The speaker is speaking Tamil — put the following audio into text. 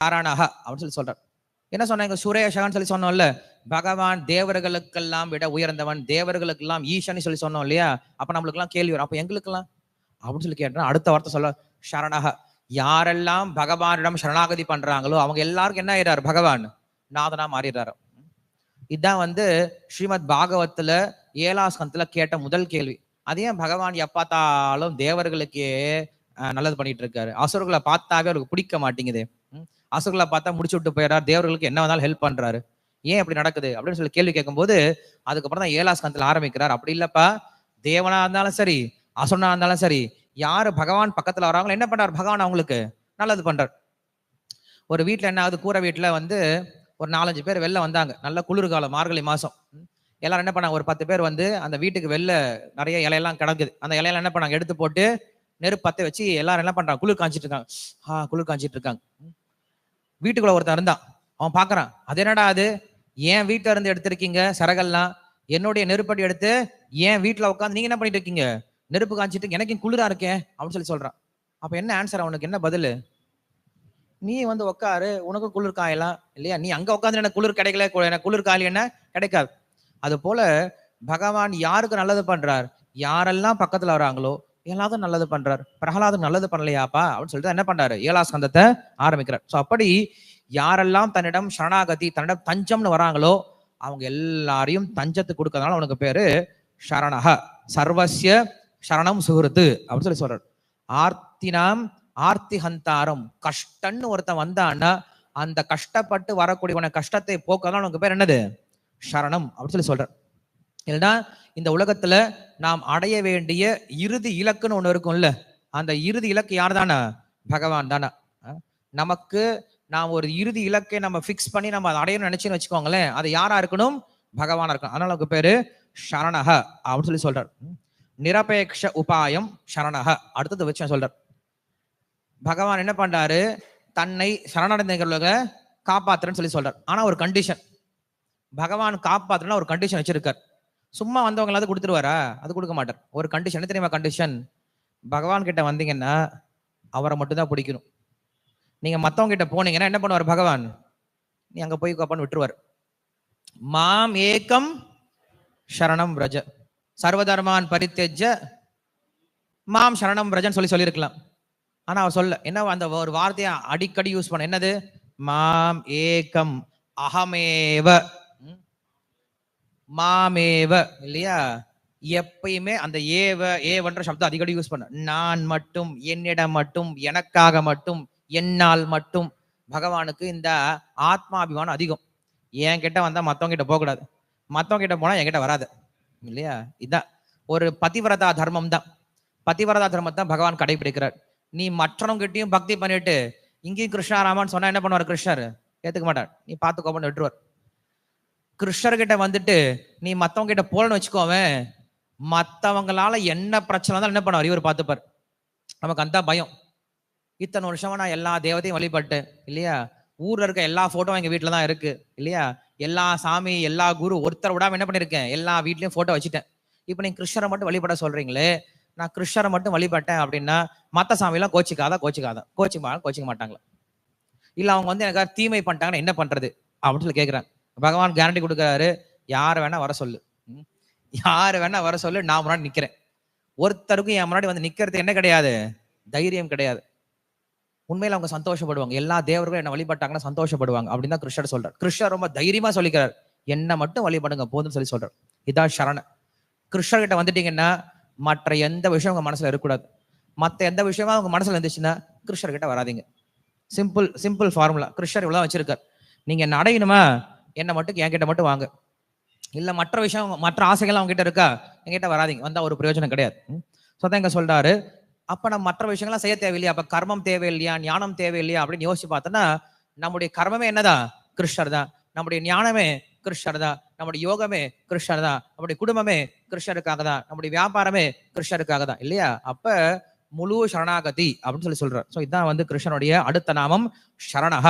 சரணஹ அப்படின்னு சொல்லி சொல்றார். என்ன சொன்னாங்க? சுரேஷகன் சொல்லி சொன்னோம்ல பகவான் தேவர்களுக்கெல்லாம் விட உயர்ந்தவன் தேவர்களுக்கெல்லாம் ஈஷன்னு சொல்லி சொன்னோம் இல்லையா? அப்ப நம்மளுக்கெல்லாம் கேள்வி வரும். அப்ப எங்களுக்கெல்லாம்? அப்படின்னு சொல்லி கேட்டா அடுத்த வார்த்தை சொல்ல சரணஹ யாரெல்லாம் பகவானிடம் சரணாகதி பண்றாங்களோ அவங்க எல்லாருக்கும் என்ன ஆயிடுறாரு? பகவான் நாதனா மாறிடுறாரு. இதுதான் வந்து ஸ்ரீமத் பாகவத்துல ஏலாஸ்கந்தத்துல கேட்ட முதல் கேள்வி. அது ஏன் பகவான் எப்பாத்தாலும் தேவர்களுக்கே நல்லது பண்ணிட்டு இருக்காரு? அசுரர்களை பார்த்தாவே அவருக்கு பிடிக்க மாட்டேங்குது. ம்? பார்த்தா முடிச்சு விட்டு போயிடுறாரு. தேவர்களுக்கு என்ன வந்தாலும் ஹெல்ப் பண்றாரு. ஏன் இப்படி நடக்குது? அப்படின்னு சொல்லி கேள்வி கேட்கும்போது அதுக்கப்புறம் தான் ஏலாஸ்கந்தத்தில் ஆரம்பிக்கிறார். அப்படி இல்லப்பா. தேவனா இருந்தாலும் சரி அசுரனா இருந்தாலும் சரி யாரு பகவான் பக்கத்துல வராங்களோ என்ன பண்றாரு பகவான் அவங்களுக்கு? நல்லது பண்றார். ஒரு வீட்டில் என்ன ஆகுது? கூரை வீட்டில் வந்து ஒரு நாலஞ்சு பேர் வெளில வந்தாங்க. நல்ல குளிர்காலம் மார்கழி மாதம் எல்லாரும் என்ன பண்ணாங்க? ஒரு பத்து பேர் வந்து அந்த வீட்டுக்கு வெளில நிறைய இலையெல்லாம் கிடக்குது. அந்த இலையெல்லாம் என்ன பண்ணாங்க? எடுத்து போட்டு நெருப்பு வச்சு எல்லாரும் என்ன பண்ணுறாங்க குளிர் காய்ச்சிட்டு இருக்காங்க. ஆ குளிர் காய்ச்சிட்டு இருக்காங்க. வீட்டுக்குள்ள ஒருத்தன் இருந்தான். அவன் பாக்குறான் அது என்னடா அது? ஏன் வீட்டுல இருந்து எடுத்திருக்கீங்க சரகெல்லாம்? என்னுடைய நெருப்படி எடுத்து ஏன் வீட்டுல உட்காந்து நீங்க என்ன பண்ணிட்டு இருக்கீங்க நெருப்பு காஞ்சிட்டு எனக்கும் குளிரா இருக்கே அப்படின்னு சொல்லி சொல்றான். அப்ப என்ன ஆன்சர் அவனுக்கு என்ன பதில்? நீ வந்து உட்காரு உனக்கு குளிர் காயலாம் இல்லையா? நீ அங்க உட்காந்து எனக்கு குளிர் கிடைக்கல எனக்கு குளிர் காயல என்ன? கிடைக்காது. அது போல பகவான் யாருக்கு நல்லது பண்றார்? யாரெல்லாம் பக்கத்துல வராங்களோ எல்லாரும் நல்லது பண்றார். பிரகலாதம் நல்லது பண்ணலையாப்பா? அப்படின்னு சொல்லிட்டு என்ன பண்றாரு? ஏழா ஸ்கந்தத்தை ஆரம்பிக்கிறார். ஸோ அப்படி யாரெல்லாம் தன்னிடம் சரணாகதி தன்னிடம் தஞ்சம்னு வராங்களோ அவங்க எல்லாரையும் தஞ்சத்துக்கு கொடுக்கறதுனால அவனுக்கு பேரு சரணஹ. சர்வஸ்ய சரணம் சுகிருத்து அப்படின்னு சொல்லி சொல்றாரு. ஆர்த்தினாம் ஆர்த்தி ஹந்தாரம் கஷ்டன்னு ஒருத்தன் வந்தான்னா அந்த கஷ்டப்பட்டு வரக்கூடியவன கஷ்டத்தை போக்கதான் உனக்கு பேர் என்னது? சரணம் அப்படின்னு சொல்லி சொல்றார். இல்லைன்னா இந்த உலகத்துல நாம் அடைய வேண்டிய இறுதி இலக்குன்னு ஒண்ணு இருக்கும்ல. அந்த இறுதி இலக்கு யார் தானே? பகவான் தானே. நமக்கு நாம் ஒரு இறுதி இலக்கை நம்ம ஃபிக்ஸ் பண்ணி நம்ம அதை அடையணும்னு நினைச்சுன்னு வச்சுக்கோங்களேன் அது யாரா இருக்கணும்? பகவானா இருக்கணும். அதனால அவங்க பேரு சரணஹ அப்படின்னு சொல்லி சொல்றார். உம். நிரபேக்ஷ உபாயம் சரணஹ. அடுத்தது வச்சு நான் சொல்றார் பகவான் என்ன பண்றாரு? தன்னை சரணடைந்தவர்களை காப்பாத்துறேன்னு சொல்லி சொல்றார். ஆனா ஒரு கண்டிஷன் பகவான் காப்பாத்துறேன்னா ஒரு கண்டிஷன் வச்சிருக்கார். சும்மா வந்தவங்களாவது கொடுத்துருவாரா? அது கொடுக்க மாட்டார். ஒரு கண்டிஷன் தெரியுமா கண்டிஷன் பகவான் கிட்ட வந்தீங்கன்னா அவரை மட்டும்தான் பிடிக்கணும். நீங்க மற்றவங்க கிட்ட போனீங்கன்னா என்ன பண்ணுவார் பகவான்? நீ அங்க போய் கோப்பான்னு விட்டுருவார். மாம் ஏகம் சரணம் பிரஜ சர்வதர்மான் பரித்தெஜ மாம் சரணம் பிரஜன் சொல்லி சொல்லியிருக்கலாம். ஆனா அவர் சொல்ல என்ன அந்த ஒரு வார்த்தையை அடிக்கடி யூஸ் பண்ண என்னது? மாம் ஏகம் அகமேவ மாமேவ இல்லையா? எப்பயுமே அந்த ஏவ ஏவன்ற சப்தம் அடிக்கடி யூஸ் பண்ண நான் மட்டும் என்னிடம் மட்டும் எனக்காக மட்டும் என்னால் மட்டும் பகவானுக்கு இந்த ஆத்மாபிமானம் அதிகம். என் கிட்ட வந்தா மத்தவங்க கிட்ட போகக்கூடாது. மத்தவங்க கிட்ட போனா என்கிட்ட வராது. இல்லையா? இதான். ஒரு பதிவிரதா தர்மம் தான். பதிவிரதா தர்மத்தை பகவான் கடைபிடிக்கிறார் நீ மற்றவங்கிட்டையும் பக்தி பண்ணிட்டு இங்கேயும் கிருஷ்ணாராமான்னு சொன்னா என்ன பண்ணுவார் கிருஷ்ணர்? ஏத்துக்க மாட்டார். நீ பார்த்துக்கோப்பன்னு விட்டுருவார். கிருஷ்ணர்கிட்ட வந்துட்டு நீ மற்றவங்க கிட்ட போலன்னு வச்சுக்கோவேன் மற்றவங்களால என்ன பிரச்சனை தான் என்ன பண்ணுவார்? இவர் பார்த்துப்பார். நமக்கு அந்த பயம். இத்தனை வருஷமா நான் எல்லா தேவதையும் வழிபட்டேன் இல்லையா? ஊர்ல இருக்க எல்லா போட்டோவும் எங்க வீட்டில தான் இருக்கு இல்லையா? எல்லா சாமி எல்லா குரு ஒருத்தர் விடாம என்ன பண்ணிருக்கேன்? எல்லா வீட்லயும் போட்டோ வச்சுட்டேன். இப்போ நீங்க கிருஷ்ணரை மட்டும் வழிபட சொல்றீங்களே நான் கிருஷ்ணரை மட்டும் வழிபட்டேன் அப்படின்னா மத்த சாமியெல்லாம் கோச்சிக்காதா? கோச்சிக்காதா? கோச்சிக்க கோச்சிக்க மாட்டாங்களா? இல்ல அவங்க வந்து எனக்கு தீமை பண்ணிட்டாங்கன்னா என்ன பண்றது? அப்படின்னு சொல்லி கேக்குறாங்க. பகவான் கேரண்டி கொடுக்குறாரு யார் வேணா வர சொல்லு. ம். யார் வேணா வர சொல்லு நான் முன்னாடி நிற்கிறேன் ஒருத்தருக்கும் என் முன்னாடி வந்து நிற்கிறது என்ன கிடையாது? தைரியம் கிடையாது. உண்மையில அவங்க சந்தோஷப்படுவாங்க. எல்லா தேவர்களும் என்ன வழிபட்டாங்கன்னா சந்தோஷப்படுவாங்க. அப்படின்னு தான் கிருஷ்ணர் சொல்றார். கிருஷ்ணர் ரொம்ப தைரியமா சொல்லிக்கிறார். என்ன மட்டும் வழிபடுங்க போதும்னு சொல்லி சொல்றார். இதான் சரண கிருஷ்ணர்கிட்ட வந்துட்டீங்கன்னா மற்ற எந்த விஷயம் உங்க மனசுல இருக்கக்கூடாது. மற்ற எந்த விஷயமா உங்க மனசுல இருந்துச்சுன்னா கிருஷ்ணர்கிட்ட வராதீங்க. சிம்பிள் சிம்பிள் ஃபார்முலா கிருஷ்ணர் இவ்வளவு வச்சிருக்கார். நீங்க என்ன அடையணுமா? என்னை மட்டும் என்கிட்ட மட்டும் வாங்க. இல்லை மற்ற விஷயம் மற்ற ஆசைகள் அவங்ககிட்ட இருக்கா? என்கிட்ட வராதீங்க. வந்தால் ஒரு பிரயோஜனம் கிடையாது. ஸோ தான் இங்க சொல்றாரு. அப்போ நம்ம மற்ற விஷயங்கள்லாம் செய்ய தேவையில்லையா? அப்போ கர்மம் தேவையில்லையா? ஞானம் தேவையில்லையா? அப்படின்னு யோசிச்சு பார்த்தோன்னா நம்முடைய கர்மமே என்னதான் கிருஷ்ணர் தான். நம்முடைய ஞானமே கிருஷ்ணர் தான். நம்முடைய யோகமே கிருஷ்ணர் தான். நம்முடைய குடும்பமே கிருஷ்ணருக்காக தான். நம்முடைய வியாபாரமே கிருஷ்ணருக்காக தான். இல்லையா? அப்போ முழு சரணாகதி அப்படின்னு சொல்லி சொல்றார். ஸோ இதுதான் வந்து கிருஷ்ணனுடைய அடுத்த நாமம் சரணஹ.